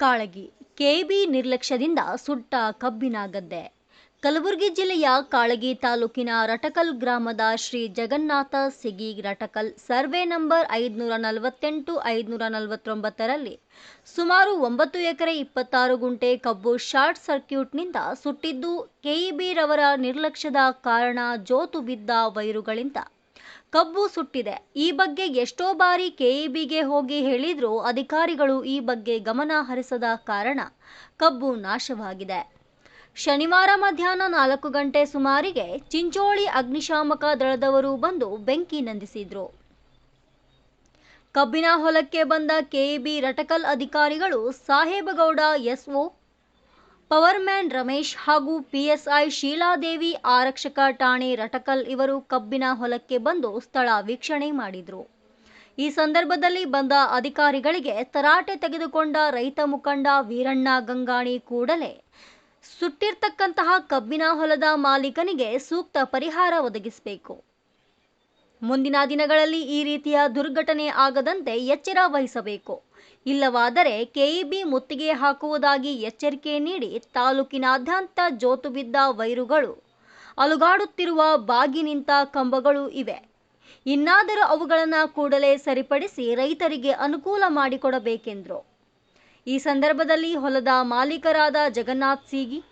Kalagi, KB ನಿರ್ಲಕ್ಷ್ಯದಿಂದ ಸುಟ್ಟ ಕಬ್ಬಿನ ಗದ್ದೆ. ಕಲಬುರಗಿ ಜಿಲ್ಲೆಯ ಕಾಳಗಿ ತಾಲೂಕಿನ ರಟಕಲ್ ಗ್ರಾಮದ ಶ್ರೀ ಜಗನ್ನಾಥ ಸಿಗಿ ರಟಕಲ್ ಸರ್ವೆ ನಂಬರ್ ಐದುನೂರ ನಲವತ್ತೆಂಟು, ಐದುನೂರ ನಲವತ್ತೊಂಬತ್ತರಲ್ಲಿ ಸುಮಾರು ಒಂಬತ್ತು ಎಕರೆ ಇಪ್ಪತ್ತಾರು ಗುಂಟೆ ಕಬ್ಬು ಶಾರ್ಟ್ ಸರ್ಕ್ಯೂಟ್ನಿಂದ ಸುಟ್ಟಿದ್ದು ಕೆಇಬಿ ರವರ ನಿರ್ಲಕ್ಷ್ಯದ ಕಾರಣ ಜೋತು ಬಿದ್ದ ವೈರುಗಳಿಂದ ಕಬ್ಬು ಸುಟ್ಟಿದೆ. ಈ ಬಗ್ಗೆ ಎಷ್ಟೋ ಬಾರಿ ಕೆಇಬಿಗೆ ಹೋಗಿ ಹೇಳಿದ್ರೂ ಅಧಿಕಾರಿಗಳು ಈ ಬಗ್ಗೆ ಗಮನ ಹರಿಸದ ಕಾರಣ ಕಬ್ಬು ನಾಶವಾಗಿದೆ. ಶನಿವಾರ ಮಧ್ಯಾಹ್ನ ನಾಲ್ಕು ಗಂಟೆ ಸುಮಾರಿಗೆ ಚಿಂಚೋಳಿ ಅಗ್ನಿಶಾಮಕ ದಳದವರು ಬಂದು ಬೆಂಕಿ ನಂದಿಸಿದ್ರು. ಕಬ್ಬಿನ ಹೊಲಕ್ಕೆ ಬಂದ ಕೆಇಬಿ ರಟಕಲ್ ಅಧಿಕಾರಿಗಳು ಸಾಹೇಬಗೌಡ ಎಸ್ಒ ಪವರ್ಮ್ಯಾನ್ ರಮೇಶ್ ಹಾಗೂ ಪಿಎಸ್ಐ ಶೀಲಾದೇವಿ, ಆರಕ್ಷಕ ಠಾಣೆ ರಟಕಲ್ ಇವರು ಕಬ್ಬಿನ ಹೊಲಕ್ಕೆ ಬಂದು ಸ್ಥಳ ವೀಕ್ಷಣೆ ಮಾಡಿದರು. ಈ ಸಂದರ್ಭದಲ್ಲಿ ಬಂದ ಅಧಿಕಾರಿಗಳಿಗೆ ತರಾಟೆ ತೆಗೆದುಕೊಂಡ ರೈತ ಮುಖಂಡ ವೀರಣ್ಣ ಗಂಗಾಣಿ ಕೂಡಲೇ ಸುಟ್ಟಿರ್ತಕ್ಕಂತಹ ಕಬ್ಬಿನ ಹೊಲದ ಮಾಲೀಕನಿಗೆ ಸೂಕ್ತ ಪರಿಹಾರ ಒದಗಿಸಬೇಕು. ಮುಂದಿನ ದಿನಗಳಲ್ಲಿ ಈ ರೀತಿಯ ದುರ್ಘಟನೆ ಆಗದಂತೆ ಎಚ್ಚರ ವಹಿಸಬೇಕು. ಇಲ್ಲವಾದರೆ ಕೆಇಬಿ ಮುತ್ತಿಗೆ ಹಾಕುವುದಾಗಿ ಎಚ್ಚರಿಕೆ ನೀಡಿ ತಾಲೂಕಿನಾದ್ಯಂತ ಜೋತು ಬಿದ್ದ ವೈರುಗಳು ಅಲುಗಾಡುತ್ತಿರುವ ಬಾಗಿ ನಿಂತ ಕಂಬಗಳು ಇವೆ. ಇನ್ನಾದರೂ ಅವುಗಳನ್ನು ಕೂಡಲೇ ಸರಿಪಡಿಸಿ ರೈತರಿಗೆ ಅನುಕೂಲ ಮಾಡಿಕೊಡಬೇಕೆಂದರು. ಈ ಸಂದರ್ಭದಲ್ಲಿ ಹೊಲದ ಮಾಲೀಕರಾದ ಜಗನ್ನಾಥ್ ಸೀಗಿ,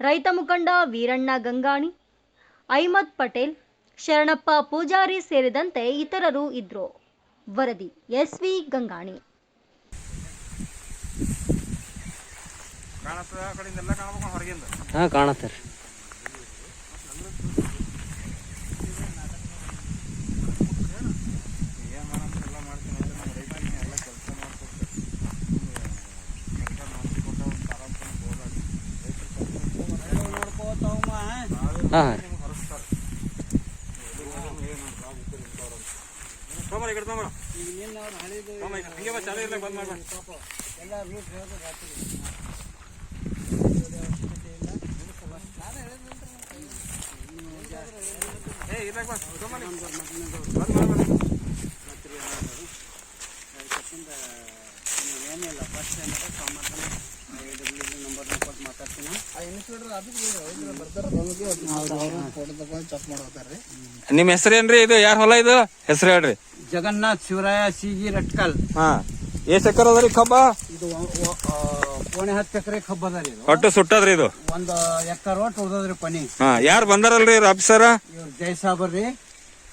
ರೈತ ಮುಖಂಡ ವೀರಣ್ಣ ಗಂಗಾಣಿ ಅಹ್ಮದ್ ಪಟೇಲ್ ಶರಣಪ್ಪ ಪೂಜಾರಿ ಸೇರಿದಂತೆ ಇತರರು ಇದ್ರು ವರದಿ ಗಂಗಾಣಿ. ಎಲ್ಲ ಕಾಣ್ಬೇಕು ಹೊರಗಿಂದ. ಹಾಂ ಕಾಣತ್ತೆ ರೀ ಎಲ್ಲ ಮಾಡ್ತೀನಿ ಅಂದ್ರೆ ನಮ್ಮ ರೈತರಿಗೆ ಎಲ್ಲ ಕೆಲಸ ಮಾಡ್ಕೊಡ್ತಾರೆ ಸರ್ಕಾರ ಮಾಡಿಕೊಟ್ಟ ಒಂದು ಆರಾಮ್ ಹೋಗಾಡಿ ರೈತರು ಹಾಂ ತೊಗೊಂಬರ ಈ ಕಡೆ ತೊಗೊಂಬರ ತೊಗೊಂಬ ಈ ಕಡೆ. ಹಿಂಗೆ ಬಾ ಚಾಲು ಇರ್ಲಿಕ್ಕೆ ಬಂದ್ ಮಾಡ್ಬೇಡ ಏ ಇರ್ಲಾಕ ಬಾ, ತೊಗೊಂಬ ನಿಮ್ಮ ಹೆಸರೇನ್ರಿ ಇದು? ಯಾರ ಹೊಲ ಇದು? ಹೆಸರು ಹೇಳ್ರಿ. ಜಗನ್ನಾಥ್ ಶಿವರಾಯ ಸಿಗಿ ರಟ್ಕಲ್. ಹಾ. ಎಷ್ಟ್ ಎಕರೆ ಅದ್ರಿ ಕಬ್ಬ? ಇದು ಪೋಣೆ ಹತ್ತು ಎಕರೆ ಕಬ್ಬ ಅದ ರೀ ಇದು. ಒಟ್ಟು ಸುಟ್ಟದ್ರಿ ಇದು? ಒಂದು ಎಕರ್ ಒಟ್ಟು ಉಳ್ದದ್ರಿ ಪನಿ. ಹಾ. ಯಾರು ಬಂದಾರಲ್ರಿ ಇವ್ರ ಆಫೀಸರ್ ಇವ್ರ ಜೈ ಸಾಬರ್ರಿ ರೀ.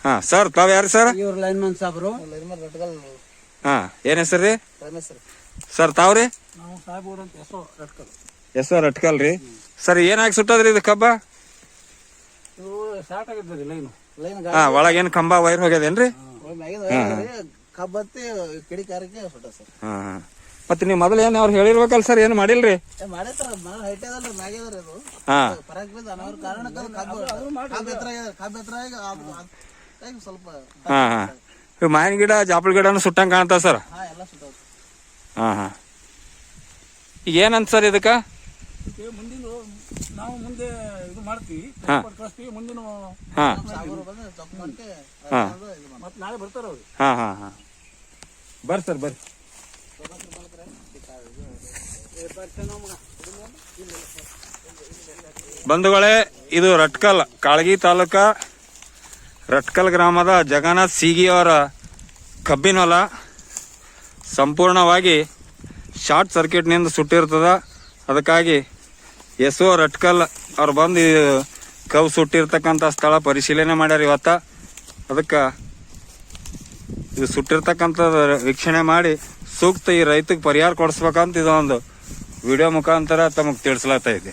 ಹಾ. ಸರ್ ತಾವ್ ಯಾರು ಸರ್? ಇವ್ರ ಲೈನ್ಮನ್ ಸಾಬ್ರು. ಹಾ. ಏನ್ ಹೆಸರು ಸರ್ ತಾವ್ರಿ? ನಾವು ಸಾಹೇಬ್ ಅಂತ ಹೆಸರು ರಟ್ಕಲ್. ಎಸ್ ಸರ್ ಅಟ್ಕಲ್ ರೀ. ಸರ್ ಏನಾಗಿ ಸುಟ್ಟದ್ರಿ ಇದು ಕಬ್ಬ? ಇವು ಸ್ಟಾರ್ಟ್ ಆಗಿದ್ರಿ ಲೈನು ಹಾ ಒಳಗೇನ್ ಕಂಬ ವೈರ್ ಹೋಗ್ಯದೇನ್ರಿ? ಕಬ್ಬತ್ತಿ ಕಿಡಿ ಕಾರ್ಯಕ್ಕೆ ಸುಟ್ಟ ಸರ್. ಹಾ ಹಾ. ಮತ್ತೆ ನೀವು ಮೊದಲು ಏನ್ ಅವ್ರು ಹೇಳಿರ್ಬೇಕಲ್ಲ ಸರ್ ಏನು ಮಾಡಿಲ್ರಿ? ಹಾ. ಹಾ ಹಾ. ಇವ್ ಮಾವಿನ ಗಿಡ ಜಾಪಳ ಗಿಡನು ಸುಟ್ಟಂಗ್ ಕಾಣ್ತಾವ ಸರ್. ಹಾ ಹಾ. ಈಗ ಏನಂತ ಸರ್ ಇದಕ್ಕ? ಮುಂದಿನ ನಾವು ಮುಂದೆ ಇದು ಮಾಡ್ತೀವಿ. ಕಳಿಸ್ತೀವಿ ಮುಂದಿನ ಮತ್ತೆ ನಾಳೆ ಬರ್ತಾರ ಅವ್ರು. ಹಾ ಹಾ ಹಾ. ಬರ್ರಿ ಸರ್ ಬರ್ರಿ ಬಂಧುಗಳೇ ಇದು ರಟ್ಕಲ್ ಕಾಳಗಿ ತಾಲೂಕ ರಟ್ಕಲ್ ಗ್ರಾಮದ ಜಗನ್ನಾಥ್ ಸಿಗಿ ಅವರ ಕಬ್ಬಿನ ಹೊಲ ಸಂಪೂರ್ಣವಾಗಿ ಶಾರ್ಟ್ ಸರ್ಕ್ಯೂಟ್ನಿಂದ ಸುಟ್ಟಿರ್ತದ. ಅದಕ್ಕಾಗಿ ಎಸ್ ಓ ರಟ್ಕಲ್ ಅವ್ರು ಬಂದು ಕವ್ ಸುಟ್ಟಿರ್ತಕ್ಕಂಥ ಸ್ಥಳ ಪರಿಶೀಲನೆ ಮಾಡ್ಯಾರ ಇವತ್ತ. ಅದಕ್ಕೆ ಇದು ಸುಟ್ಟಿರ್ತಕ್ಕಂಥದ್ದು ವೀಕ್ಷಣೆ ಮಾಡಿ ಸೂಕ್ತ ಈ ರೈತಗೆ ಪರಿಹಾರ ಕೊಡಿಸ್ಬೇಕಂತ ಇದೊಂದು ವಿಡಿಯೋ ಮುಖಾಂತರ ತಮಗೆ ತಿಳಿಸ್ಲಾಗ್ತಾ ಇದೆ.